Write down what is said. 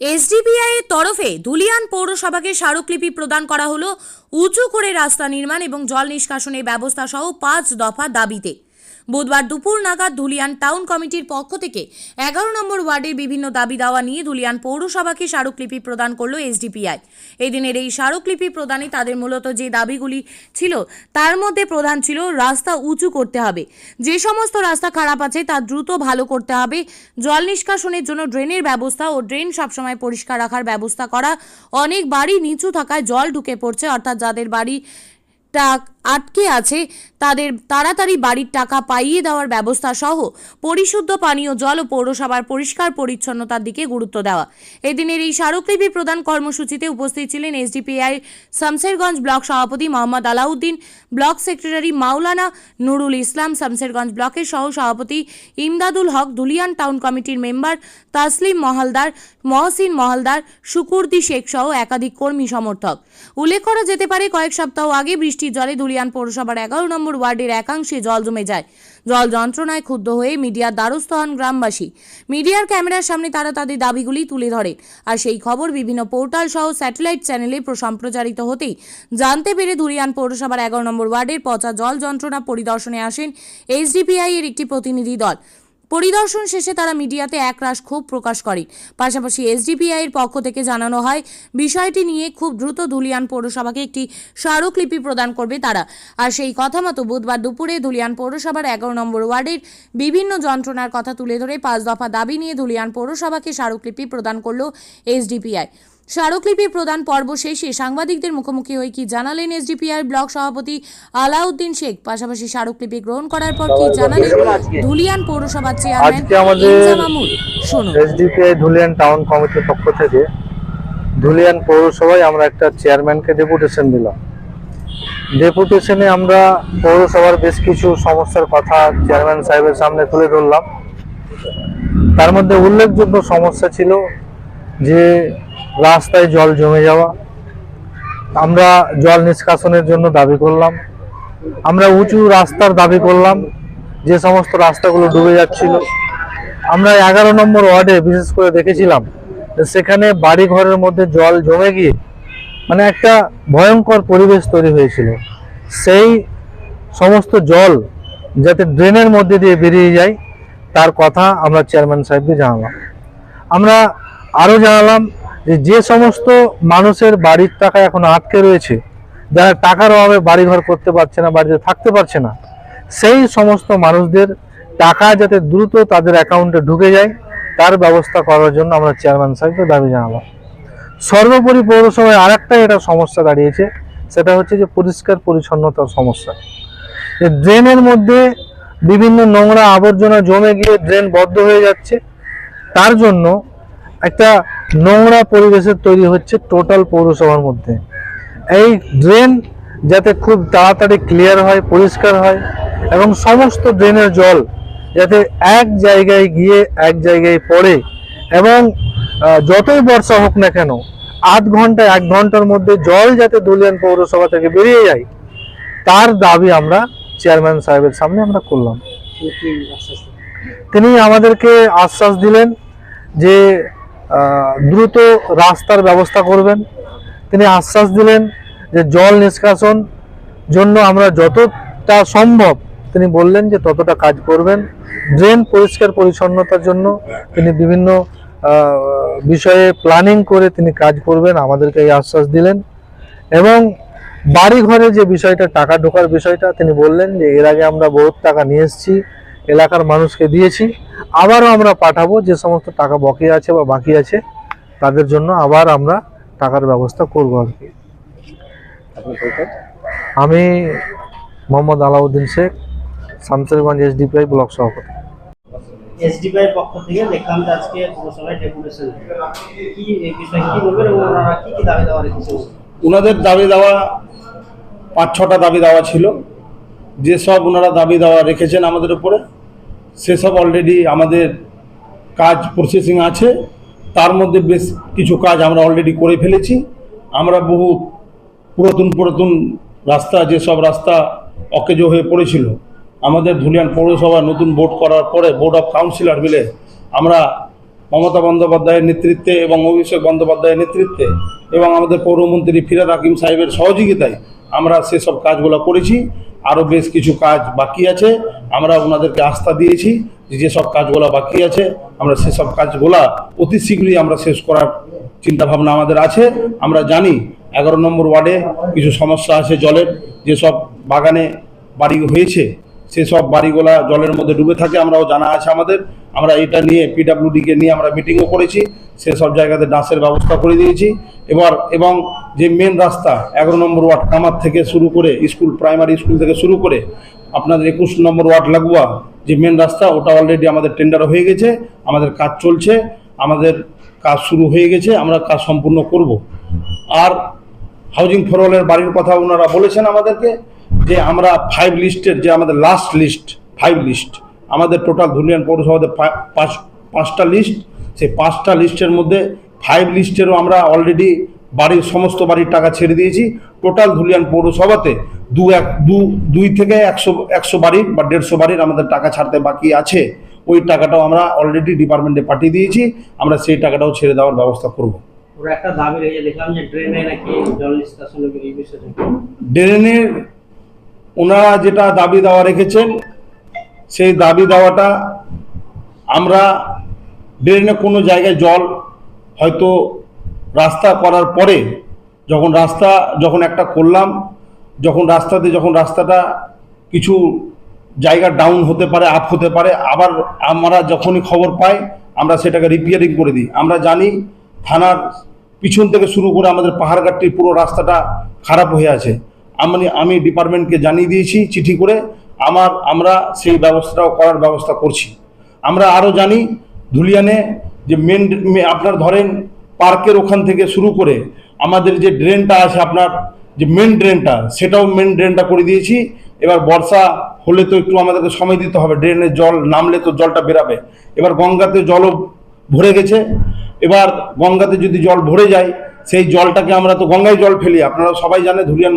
SDPI এর তরফে ধুলিয়ান পৌরসভাকে স্মারকলিপি প্রদান করা হলো উঁচু করে রাস্তা নির্মাণ এবং জল নিষ্কাশনের ব্যবস্থা সহ পাঁচ দফা দাবিতে। বুধবার দুপুর নাগাদ ধুলিয়ান টাউন কমিটির পক্ষ থেকে এগারো নম্বর ওয়ার্ডের বিভিন্ন দাবি দাওয়া নিয়ে ধুলিয়ান পৌরসভাকে স্মারকলিপি প্রদান করল এসডিপিআই। এদিনের এই স্মারকলিপি প্রদানে তাদের মূলত যে দাবিগুলি ছিল, তার মধ্যে প্রধান ছিল রাস্তা উঁচু করতে হবে। যে সমস্ত রাস্তা খারাপ আছে, তা দ্রুত ভালো করতে হবে। জল নিষ্কাশনের জন্য ড্রেনের ব্যবস্থা ও ড্রেন সবসময় পরিষ্কার রাখার ব্যবস্থা করা। অনেক বাড়ি নিচু থাকায় জল ঢুকে পড়ছে, অর্থাৎ যাদের বাড়ি টাক আটকে আছে, তাদের তাড়াতাড়ি বাড়ির টাকা পাইয়ে দেওয়ার ব্যবস্থা সহ পরিশুদ্ধ পানীয় জল ও পৌরসভার পরিষ্কার পরিচ্ছন্নতার দিকে গুরুত্ব দেওয়া। এদিনের এই স্মারকলিপি প্রদান কর্মসূচিতে উপস্থিত ছিলেন এসডিপিআই শামসেরগঞ্জ ব্লক সভাপতি মোহাম্মদ আলাউদ্দিন, ব্লক সেক্রেটারি মাওলানা নুরুল ইসলাম শামসেরগঞ্জ ব্লকের সহ সভাপতি ইমদাদুল হক, দুলিয়ান টাউন কমিটির মেম্বার তাসলিম মহালদার, মহসিন মহালদার, শুকুরদি শেখ সহ একাধিক কর্মী সমর্থক। উল্লেখ করা যেতে পারে, কয়েক সপ্তাহ আগে বৃষ্টির জলে দুলিয়ান পৌরসভার এগারো নম্বর ওয়ার্ডের একাংশে জল জমে যায়। জল যন্ত্রণায় ক্ষুব্ধ হয়ে মিডিয়ার দ্বারস্থ হন গ্রামবাসী। মিডিয়ার ক্যামেরার সামনে তারা তাদের দাবিগুলি তুলে ধরে আর সেই খবর বিভিন্ন পোর্টাল সহ স্যাটেলাইট চ্যানেলে সম্প্রচারিত হতেই জানতে পেরে ধুরিয়ান পৌরসভার এগারো নম্বর ওয়ার্ডের পচা জল যন্ত্রণা পরিদর্শনে আসেন এইচডিপিআই এর একটি প্রতিনিধি দল। পরিদর্শন শেষে তারা মিডিয়াতে একরাশ ক্ষোভ প্রকাশ করে। পাশাপাশি এসডিপিআই এর পক্ষ থেকে জানানো হয়, বিষয়টি নিয়ে খুব দ্রুত ধুলিয়ান পৌরসভাকে একটি স্মারকলিপি প্রদান করবে তারা। আর সেই কথা মতো বুধবার দুপুরে ধুলিয়ান পৌরসভার এগারো নম্বর ওয়ার্ডের বিভিন্ন যন্ত্রণার কথা তুলে ধরে পাঁচ দফা দাবি নিয়ে ধুলিয়ান পৌরসভাকে স্মারকলিপি প্রদান করল এসডিপিআই। স্মারকলিপি প্রদান পর্ব শেষে। সাংবাদিকদের মুখোমুখি হয়ে কি জানালেন এসডিপিআই ব্লক সভাপতি আলাউদ্দিন শেখ? পাশাপাশি স্মারকলিপি গ্রহণ করার পর কি জানালেন ধুলিয়ান পৌরসভার চেয়ারম্যান ইনজামামুল শুনুন। এসডিপিআই ধুলিয়ান টাউন কমিটির পক্ষ থেকে ধুলিয়ান পৌরসভায় আমরা একটা চেয়ারম্যানকে ডেপুটেশন দিলাম। ডেপুটেশনে আমরা পৌরসভার বেশ কিছু সমস্যার কথা চেয়ারম্যান সাহেবের সামনে তুলে ধরলাম। তার মধ্যে উল্লেখযোগ্য সমস্যা ছিল যে রাস্তায় জল জমে যাওয়া। আমরা জল নিষ্কাশনের জন্য দাবি করলাম। আমরা উঁচু রাস্তার দাবি করলাম, যে সমস্ত রাস্তাগুলো ডুবে যাচ্ছিল। আমরা এগারো নম্বর ওয়ার্ডে বিশেষ করে দেখেছিলাম সেখানে বাড়ি ঘরের মধ্যে জল জমে গিয়ে মানে একটা ভয়ঙ্কর পরিবেশ তৈরি হয়েছিল। সেই সমস্ত জল যাতে ড্রেনের মধ্যে দিয়ে বেরিয়ে যায়, তার কথা আমরা চেয়ারম্যান সাহেবকে জানালাম। আমরা আরও জানালাম যে যে সমস্ত মানুষের বাড়ির টাকা এখন আটকে রয়েছে, যারা টাকার অভাবে বাড়িঘর করতে পারছে না, বাড়িতে থাকতে পারছে না, সেই সমস্ত মানুষদের টাকা যাতে দ্রুত তাদের অ্যাকাউন্টে ঢুকে যায়, তার ব্যবস্থা করার জন্য আমরা চেয়ারম্যান সাহেবকে দাবি জানালাম। সর্বোপরি পৌরসভায় আরেকটা এটা সমস্যা দাঁড়িয়েছে, সেটা হচ্ছে যে পরিষ্কার পরিচ্ছন্নতার সমস্যা। যে ড্রেনের মধ্যে বিভিন্ন নোংরা আবর্জনা জমে গিয়ে ড্রেন বদ্ধ হয়ে যাচ্ছে, তার জন্য একটা নোংরা পরিবেশের তৈরি হচ্ছে টোটাল পৌরসভার মধ্যে। এই ড্রেন যাতে খুব তাড়াতাড়ি ক্লিয়ার হয় পরিষ্কার হয় এবং সমস্ত ড্রেনের জল যাতে এক জায়গায় গিয়ে এক জায়গায় পড়ে এবং যতই বর্ষা হোক না কেন আধ ঘণ্টা এক ঘণ্টার মধ্যে জল যাতে দুলিয়ান পৌরসভা থেকে বেরিয়ে যায় তার দাবি আমরা চেয়ারম্যান সাহেবের সামনে আমরা করলাম। তিনি আমাদেরকে আশ্বাস দিলেন যে দ্রুত রাস্তার ব্যবস্থা করবেন। তিনি আশ্বাস দিলেন যে জল নিষ্কাশন জন্য আমরা যতটা সম্ভব, তিনি বললেন যে ততটা কাজ করবেন। ড্রেন পরিষ্কার পরিচ্ছন্নতার জন্য তিনি বিভিন্ন বিষয়ে প্ল্যানিং করে তিনি কাজ করবেন, আমাদেরকে এই আশ্বাস দিলেন। এবং বাড়ি ঘরে যে বিষয়টা, টাকা ঢোকার বিষয়টা, তিনি বললেন যে এর আগে আমরা বহুত টাকা নিয়ে এসেছি, এলাকার মানুষকে দিয়েছি। আবারও আমরা পাঠাবো যে সমস্ত টাকা বাকি আছে বা বাকি আছে তাদের জন্য আবার আমরা টাকার ব্যবস্থা করব আর কি। আমি মোহাম্মদ আলাউদ্দিন শেখ শামসেরগঞ্জ এসডিপিআই ব্লক সভাপতি। এসডিপিআই এর পক্ষ থেকে দেখলাম যে আজকে পৌরসভায় ডেপুটেশন। কি এই কি বলবেন এবং ওনারা কি কি দাবি দেওয়া রেখেছে ওনাদের দাবি দেওয়া পাঁচ ছটা দাবি দেওয়া ছিল। যেসব ওনারা দাবি দেওয়া রেখেছেন আমাদের উপরে সেসব অলরেডি আমাদের কাজ প্রসেসিং আছে। তার মধ্যে বেশ কিছু কাজ আমরা অলরেডি করে ফেলেছি। আমরা বহু পুরাতন পুরাতন রাস্তা, যেসব রাস্তা অকেজো হয়ে পড়েছিল, আমাদের ধুলিয়ান পৌরসভা নতুন বোর্ড করার পরে বোর্ড অফ কাউন্সিলর মিলে আমরা মমতা বন্দ্যোপাধ্যায়ের নেতৃত্বে এবং অভিষেক বন্দ্যোপাধ্যায়ের নেতৃত্বে এবং আমাদের পৌরমন্ত্রী ফিরাদ হাকিম সাহেবের সহযোগিতায় আমরা সেসব কাজগুলো করেছি। আরও বেশ কিছু কাজ বাকি আছে। আমরা ওনাদেরকে আস্থা দিয়েছি যে যেসব কাজগুলো বাকি আছে, আমরা সেসব কাজগুলা অতি শীঘ্রই আমরা শেষ করার চিন্তাভাবনা আমাদের আছে। আমরা জানি এগারো নম্বর ওয়ার্ডে কিছু সমস্যা আছে জলের, যেসব বাগানে বাড়ি হয়েছে সেসব বাড়িগুলা জলের মধ্যে ডুবে থাকে, আমরাও জানা আছে আমাদের। আমরা এটা নিয়ে পিডাব্লিউডিকে নিয়ে আমরা মিটিংও করেছি সেসব জায়গাতে ডাঁসের ব্যবস্থা করে দিয়েছি। এবার, এবং যে মেন রাস্তা, এগারো নম্বর ওয়ার্ড কামার থেকে শুরু করে স্কুল প্রাইমারি স্কুল থেকে শুরু করে আপনাদের একুশ নম্বর ওয়ার্ড লাগুয়া যে মেন রাস্তা, ওটা অলরেডি আমাদের টেন্ডার হয়ে গেছে, আমাদের কাজ চলছে, আমাদের কাজ শুরু হয়ে গেছে, আমরা কাজ সম্পূর্ণ করব। আর হাউজিং ফরওয়ালের বাড়ির কথা ওনারা বলেছেন আমাদেরকে যে আমরা ফাইভ লিস্টের যে আমাদের লাস্ট লিস্ট ফাইভ লিস্ট আমাদের টোটাল ধুলিয়ান পৌরসভাতে পাঁচ পাঁচটা লিস্ট সেই পাঁচটা লিস্টের মধ্যে ফাইভ লিস্টেরও আমরা অলরেডি বাড়ির সমস্ত বাড়ির টাকা ছেড়ে দিয়েছি। টোটাল ধুলিয়ান পৌরসভাতে দু এক দু দুই থেকে একশো একশো বাড়ির বা দেড়শো বাড়ির আমাদের টাকা ছাড়তে বাকি আছে। ওই টাকাটাও আমরা অলরেডি ডিপার্টমেন্টে পাঠিয়ে দিয়েছি। আমরা সেই টাকাটাও ছেড়ে দেওয়ার ব্যবস্থা করব। একটা দাবি দেখলাম যে ড্রেনে নাকি জল নিষ্কাশন এই বিষয়টা। ড্রেনের ওনারা যেটা দাবি দেওয়া রেখেছেন, সেই দাবি দেওয়াটা আমরা ড্রেনে কোনো জায়গায় জল হয়তো রাস্তা করার পরে যখন রাস্তা যখন একটা করলাম, যখন রাস্তাতে যখন রাস্তাটা কিছু জায়গা ডাউন হতে পারে আপ হতে পারে, আবার আমরা যখনই খবর পাই, আমরা সেটাকে রিপেয়ারিং করে দিই। আমরা জানি থানার পিছন থেকে শুরু করে আমাদের পাহাড়ঘাটটির পুরো রাস্তাটা খারাপ হয়ে আছে। আমি আমি ডিপার্টমেন্টকে জানিয়ে দিয়েছি চিঠি করে, আমার, আমরা সেই ব্যবস্থাটাও করার ব্যবস্থা করছি। আমরা আরও জানি, ধুলিয়ানে যে মেন আপনার ধরেন পার্কের ওখান থেকে শুরু করে আমাদের যে ড্রেনটা আছে আপনার, যে মেন ড্রেনটা, সেটাও মেন ড্রেনটা করে দিয়েছি। এবার বর্ষা হলে তো একটু আমাদেরকে সময় দিতে হবে, ড্রেনে জল নামলে তো জলটা বেরাবে। এবার গঙ্গাতে জলও ভরে গেছে। এবার গঙ্গাতে যদি জল ভরে যায়, সেই জলটাকে আমরা তো গঙ্গায় জল ফেলি, আপনারা সবাই জানে ধুলিয়ান